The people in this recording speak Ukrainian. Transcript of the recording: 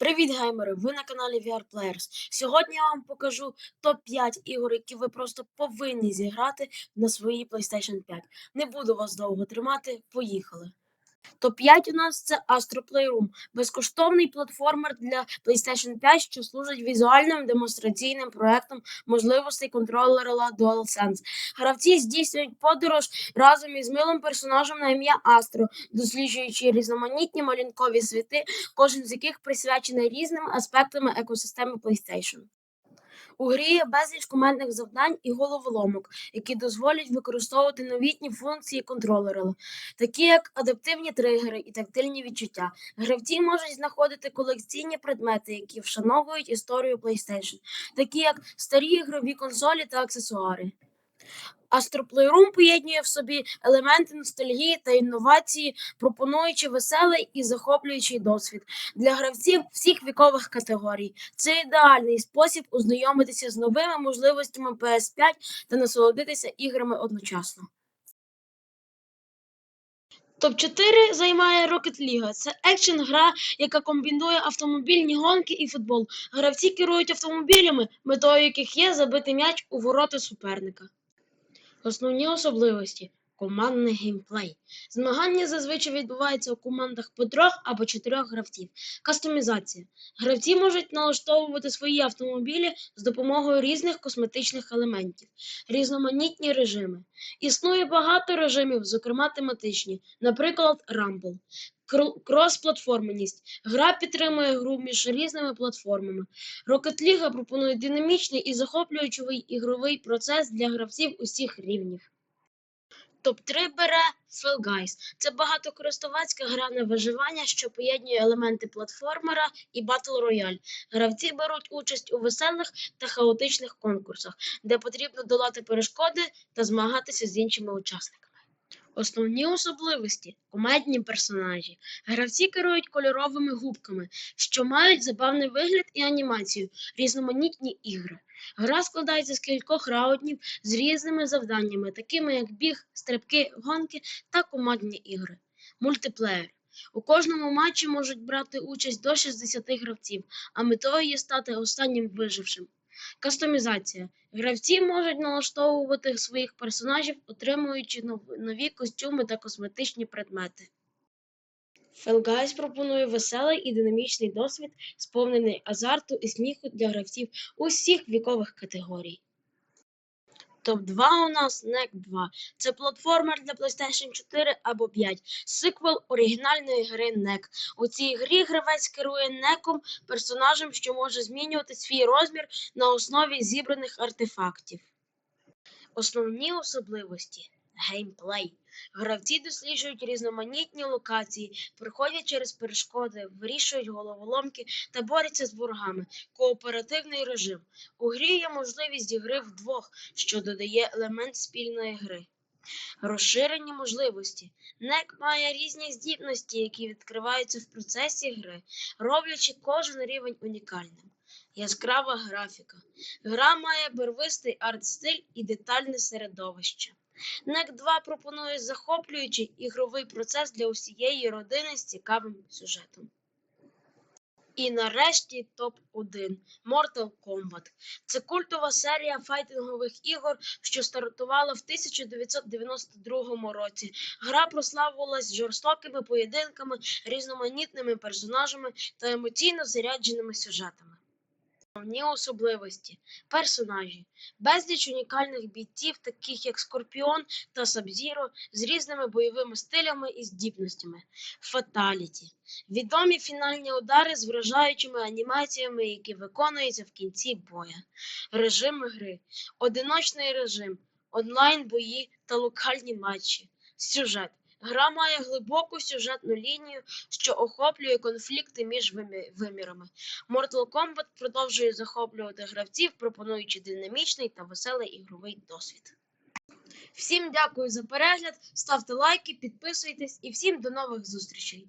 Привіт, геймери! Ви на каналі VR Players. Сьогодні я вам покажу топ-5 ігор, які ви просто повинні зіграти на своїй PlayStation 5. Не буду вас довго тримати. Поїхали. Топ-5 у нас це Astro Playroom, безкоштовний платформер для PlayStation 5, що служить візуальним демонстраційним проектом можливостей контролера DualSense. Гравці здійснюють подорож разом із милим персонажем на ім'я Астро, досліджуючи різноманітні малюнкові світи, кожен з яких присвячений різним аспектам екосистеми PlayStation. У грі є безліч командних завдань і головоломок, які дозволять використовувати новітні функції контролера, такі як адаптивні тригери і тактильні відчуття. Гравці можуть знаходити колекційні предмети, які вшановують історію PlayStation, такі як старі ігрові консолі та аксесуари. Playroom поєднує в собі елементи ностальгії та інновації, пропонуючи веселий і захоплюючий досвід для гравців всіх вікових категорій. Це ідеальний спосіб ознайомитися з новими можливостями PS5 та насолодитися іграми одночасно. Топ-4 займає Rocket League. Це екшн гра, яка комбінує автомобільні гонки і футбол. Гравці керують автомобілями, метою яких є забити м'яч у ворота суперника. Основні особливості командний геймплей. Змагання зазвичай відбуваються у командах по трьох або чотирьох гравців. Кастомізація. Гравці можуть налаштовувати свої автомобілі з допомогою різних косметичних елементів, різноманітні режими. Існує багато режимів, зокрема тематичні, наприклад, Rumble. Кр- Крос-платформеність. Гра підтримує гру між різними платформами. Rocket League пропонує динамічний і захоплюючий ігровий процес для гравців усіх рівнів. Топ-3 бере Fall Guys. Це багатокористувацька гра на виживання, що поєднує елементи платформера і Battle Royale. Гравці беруть участь у веселих та хаотичних конкурсах, де потрібно долати перешкоди та змагатися з іншими учасниками. Основні особливості комедні персонажі. Гравці керують кольоровими губками, що мають забавний вигляд і анімацію, різноманітні ігри. Гра складається з кількох раундів з різними завданнями, такими як біг, стрибки, гонки та командні ігри. Мультиплеєр. У кожному матчі можуть брати участь до 60 гравців, а метою є стати останнім вижившим. Кастомізація. Гравці можуть налаштовувати своїх персонажів, отримуючи нові костюми та косметичні предмети. Fall Guys пропонує веселий і динамічний досвід, сповнений азарту і сміху для гравців усіх вікових категорій. Топ-2 у нас NEC 2. Це платформер для PlayStation 4 або 5, сиквел оригінальної гри NEC. У цій грі гравець керує неком, персонажем, що може змінювати свій розмір на основі зібраних артефактів. Основні особливості геймплей. Гравці досліджують різноманітні локації, проходять через перешкоди, вирішують головоломки та борються з ворогами. Кооперативний режим. У грі є можливість гри вдвох, що додає елемент спільної гри. Розширені можливості. NEC має різні здібності, які відкриваються в процесі гри, роблячи кожен рівень унікальним. Яскрава графіка. Гра має барвистий арт-стиль і детальне середовище. NEC 2 пропонує захоплюючий ігровий процес для усієї родини з цікавим сюжетом. І нарешті топ-1 Mortal Kombat. Це культова серія файтингових ігор, що стартувала в 1992 році. Гра прославилась жорстокими поєдинками, різноманітними персонажами та емоційно зарядженими сюжетами. Основні особливості персонажі, безліч унікальних бійців, таких як Скорпіон та Сабзіро, з різними бойовими стилями і здібностями. Фаталіті. Відомі фінальні удари з вражаючими анімаціями, які виконуються в кінці боя. Режими гри, одиночний режим, онлайн бої та локальні матчі. Сюжет. Гра має глибоку сюжетну лінію, що охоплює конфлікти між вимірами. Mortal Kombat продовжує захоплювати гравців, пропонуючи динамічний та веселий ігровий досвід. Всім дякую за перегляд, ставте лайки, підписуйтесь і всім до нових зустрічей!